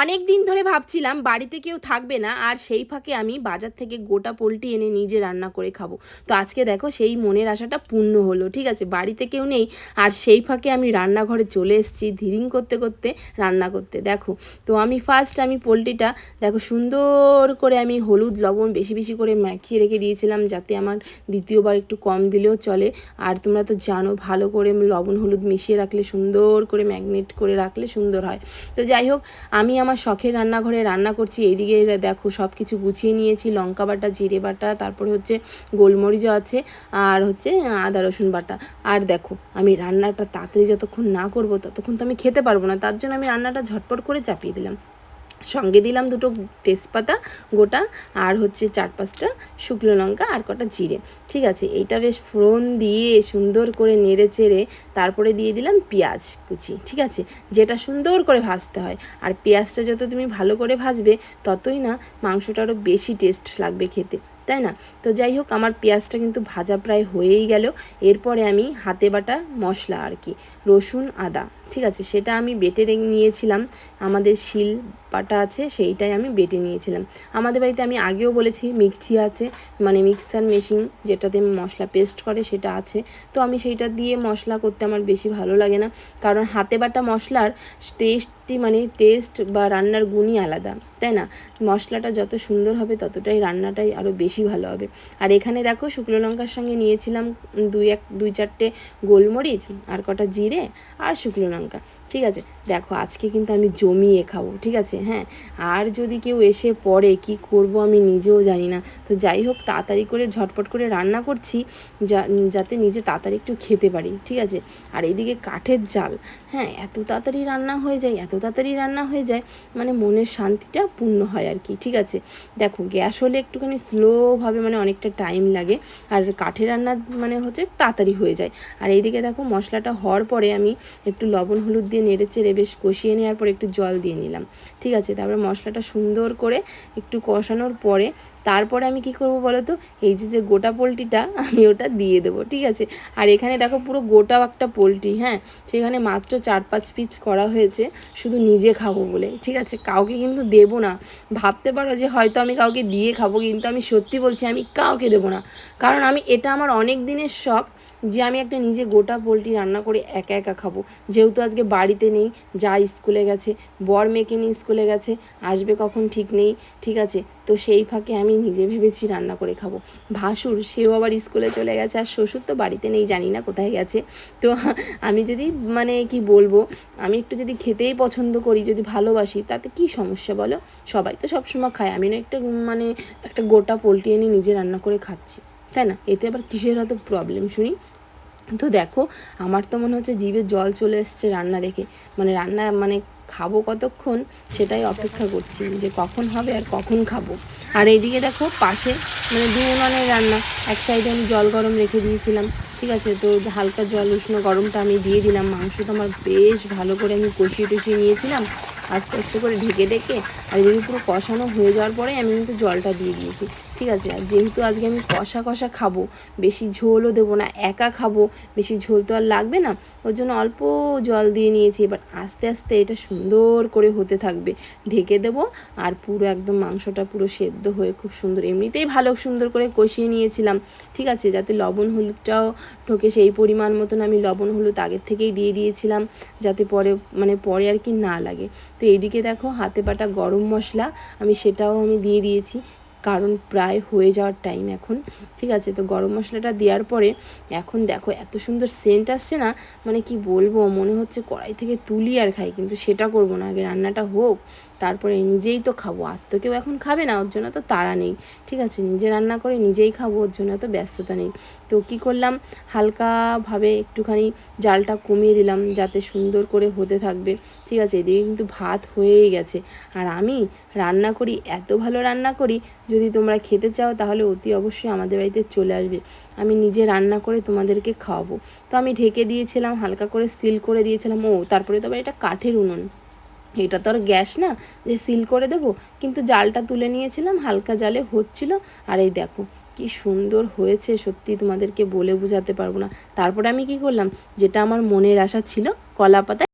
অনেক দিন ধরে ভাবছিলাম বাড়িতে কেউ থাকবে না, আর সেই ফাঁকে আমি বাজার থেকে গোটা পোলট্রি এনে নিজে রান্না করে খাব। তো আজকে দেখো সেই মনের আশাটা পূর্ণ হলো, ঠিক আছে? বাড়িতে কেউ নেই, আর সেই ফাঁকে আমি রান্নাঘরে চলে এসেছি ধীরিং করতে করতে, রান্না করতে। দেখো, তো আমি ফার্স্ট আমি পোলট্রিটা, দেখো সুন্দর করে আমি হলুদ লবণ বেশি বেশি করে মাখিয়ে রেখে দিয়েছিলাম যাতে আমার দ্বিতীয়বার একটু কম দিলেও চলে। আর তোমরা তো জানো, ভালো করে লবণ হলুদ মিশিয়ে রাখলে সুন্দর করে ম্যাগনেট করে রাখলে সুন্দর হয়। তো যাই হোক, আমি আমার শখের রান্নাঘরে রান্না করছি, এইদিকে দেখো সব কিছু গুছিয়ে নিয়েছি, লঙ্কা বাটা, জিরে বাটা, তারপর হচ্ছে গোলমরিচও আছে আর হচ্ছে আদা, রসুন বাটা। আর দেখো, আমি রান্নাটা তাড়াতাড়ি যতক্ষণ না করব ততক্ষণ তো আমি খেতে পারব না, তার জন্য আমি রান্নাটা ঝটপট করে চাপিয়ে দিলাম। সঙ্গে দিলাম দুটো তেজপাতা গোটা আর হচ্ছে চার পাঁচটা শুকনো লঙ্কা আর কটা জিরে। ঠিক আছে, এইটা বেশ ফোড়ন দিয়ে সুন্দর করে নেড়ে চেড়ে তারপরে দিয়ে দিলাম পেঁয়াজ কুচি, ঠিক আছে? যেটা সুন্দর করে ভাজতে হয়। আর পেঁয়াজটা যত তুমি ভালো করে ভাজবে, ততই না মাংসটা আরও বেশি টেস্ট লাগবে খেতে, তাই না? তো যাই হোক, আমার পেঁয়াজটা কিন্তু ভাজা প্রায় হয়েই গেল। এরপরে আমি হাতে বাটা মশলা আর কি, রসুন, আদা। ঠিক আছে, সেটা আমি বেটে নিয়েছিলাম। আমাদের শিল পাটা আছে, সেইটাই আমি বেটে নিয়েছিলাম। আমাদের বাড়িতে আমি আগেও বলেছি, মিক্সি আছে মানে মিক্সার মেশিন যেটাতে মশলা পেস্ট করে সেটা আছে। তো আমি সেইটা দিয়ে মশলা করতে আমার বেশি ভালো লাগে না। কারণ হাতে বাটা মশলার টেস্টটি মানে টেস্ট বা রান্নার গুণই আলাদা, তাই না? মশলাটা যত সুন্দর হবে, ততটাই রান্নাটাই আরও বেশি ভালো হবে। আর এখানে দেখো, শুকনো লঙ্কার সঙ্গে নিয়েছিলাম দুই এক, দুই চারটে গোলমরিচ, আর কটা জিরে, আর শুকনো লঙ্কা। ঠিক আছে? দেখো, আজকে কিন্তু আমি জমিয়ে খাব, ঠিক আছে? হ্যাঁ? আর যদি কেউ এসে পড়ে, কি করব আমি নিজেও জানি না। তো যাই হোক, তাড়াতাড়ি করে ঝটপট করে রান্না করছি, যা, যাতে নিজে তাড়াতাড়ি একটু খেতে পারি, ঠিক আছে? আর এইদিকে কাঠের জাল হ্যাঁ? এত তাড়াতাড়ি রান্না হয়ে যায়, এত তাড়াতাড়ি রান্না হয়ে যায় মানে মনের শান্তিটা পূর্ণ হয় আর কি, ঠিক আছে? দেখো, গ্যাস হলে একটুখানি স্লোভাবে মানে অনেকটা টাইম লাগে, আর কাঠের রান্না মানে হচ্ছে তাড়াতাড়ি হয়ে যায়। আর এইদিকে দেখো, মশলাটা হওয়ার পরে আমি একটু লবণ হলুদ দিয়ে নেড়ে চেড়ে বেশ কষিয়ে নেওয়ার পর একটু জল দিয়ে নিলাম। ঠিক আছে, তারপরে মশলাটা সুন্দর করে একটু কষানোর পরে তারপরে আমি কি করব বলো তো? এই যে যে গোটা পোলট্রিটা, আমি ওটা দিয়ে দেবো, ঠিক আছে? আর এখানে দেখো পুরো গোটা একটা পোলট্রি হ্যাঁ? সেখানে মাত্র চার পাঁচ পিস করা হয়েছে, শুধু নিজে খাব বলে, ঠিক আছে? কাউকে কিন্তু দেবো না। ভাবতে পারো যে হয়তো আমি কাউকে দিয়ে খাব, কিন্তু আমি সত্যি বলছি আমি কাউকে দেবো না। কারণ আমি, এটা আমার অনেক দিনের শখ যে আমি একটা নিজে গোটা পোলট্রি রান্না করে একা একা খাব। যেহেতু আজকে বাড়িতে নেই, যা স্কুলে গেছে, বর মেয়েকে নিয়ে স্কুলে গেছে, আসবে কখন ঠিক নেই, ঠিক আছে? তো সেই ফাঁকে আমি নিজে ভেবেছি রান্না করে খাব। ভাসুর, সেও আবার স্কুলে চলে গেছে আর শ্বশুর তো বাড়িতে নেই, জানি না কোথায় গেছে। তো আমি যদি মানে কি বলব, আমি একটু যদি খেতেই পছন্দ করি, যদি ভালোবাসি, তাতে কি সমস্যা বলো? সবাই তো সবসময় খায়। আমি না একটা মানে একটা গোটা পোলট্রি এনে নিজে রান্না করে খাচ্ছি। তাই না? এতে আবার কিসের হয়তো প্রবলেম শুনি? তো দেখো, আমার তো মনে হচ্ছে জিভে জল চলে এসছে রান্না দেখে। মানে রান্না মানে খাব কতক্ষণ সেটাই অপেক্ষা করছি যে কখন হবে আর কখন খাব। আর এইদিকে দেখো পাশে মানে দু রান্না, এক সাইডে আমি জল গরম রেখে দিয়েছিলাম, ঠিক আছে? তো হালকা জল, উষ্ণ গরমটা আমি দিয়ে দিলাম। মাংস তো আমার বেশ ভালো করে আমি কষিয়ে টষিয়ে নিয়েছিলাম। আস্তে আস্তে করে ঢেকে ঢেকে আর এদিকে পুরো কষানো হয়ে যাওয়ার পরে আমি কিন্তু জলটা দিয়ে দিয়েছি। ঠিক আছে? আর যেহেতু আজকে আমি কষা কষা খাব, বেশি ঝোলও দেবো না, একা খাব, বেশি ঝোল তো আর লাগবে না, ওর জন্য অল্প জল দিয়ে নিয়েছি। এবার আস্তে আস্তে এটা সুন্দর করে হতে থাকবে। ঢেকে দেবো আর পুরো একদম মাংসটা পুরো সেদ্ধ হয়ে খুব সুন্দর, এমনিতেই ভালো সুন্দর করে কষিয়ে নিয়েছিলাম। ঠিক আছে? যাতে লবণ হলুদটাও ঢোকে সেই পরিমাণ মতন আমি লবণ হলুদ আগের থেকেই দিয়ে দিয়েছিলাম, যাতে পরে মানে পরে আর কি না লাগে। তো এইদিকে দেখো, হাতে পাটা গরম মশলা আমি সেটাও আমি দিয়ে দিয়েছি, কারণ প্রায় হয়ে যাওয়ার টাইম এখন, ঠিক আছে? তো গরম মশলাটা দেওয়ার পরে এখন দেখো এত সুন্দর সেন্ট আসছে না মানে কি বলব? মনে হচ্ছে কড়াই থেকে তুলি আর খাই, কিন্তু সেটা করব না। আগে রান্নাটা হোক তারপরে নিজেই তো খাব। আর তো কেউ এখন খাবে না, ওর জন্য তো তাড়া নেই। ঠিক আছে, নিজে রান্না করে নিজেই খাব, ওর জন্য তো ব্যস্ততা নেই। তো কী করলাম, হালকাভাবে একটুখানি জালটা কমিয়ে দিলাম যাতে সুন্দর করে হতে থাকবে। ঠিক আছে, এদিকে কিন্তু ভাত হয়েই গেছে। আর আমি রান্না করি, এত ভালো রান্না করি, যদি তোমরা খেতে চাও তাহলে অতি অবশ্যই আমাদের বাড়িতে চলে আসবে। আমি নিজে রান্না করে তোমাদেরকে খাওয়াবো। তো আমি ঢেকে দিয়েছিলাম, হালকা করে সিল করে দিয়েছিলাম। ও, তারপরে তো আবার এটা কাঠের উনুন। এটা তো আর গ্যাস না, যে সিল করে দেবো। কিন্তু জালটা তুলে নিয়েছিলাম, হালকা জালে হচ্ছিল। আর এই দেখো, কি সুন্দর হয়েছে, সত্যি তোমাদেরকে বলে বোঝাতে পারব না। তারপরে আমি কি করলাম, যেটা আমার মনের আশা ছিল কলা পাতা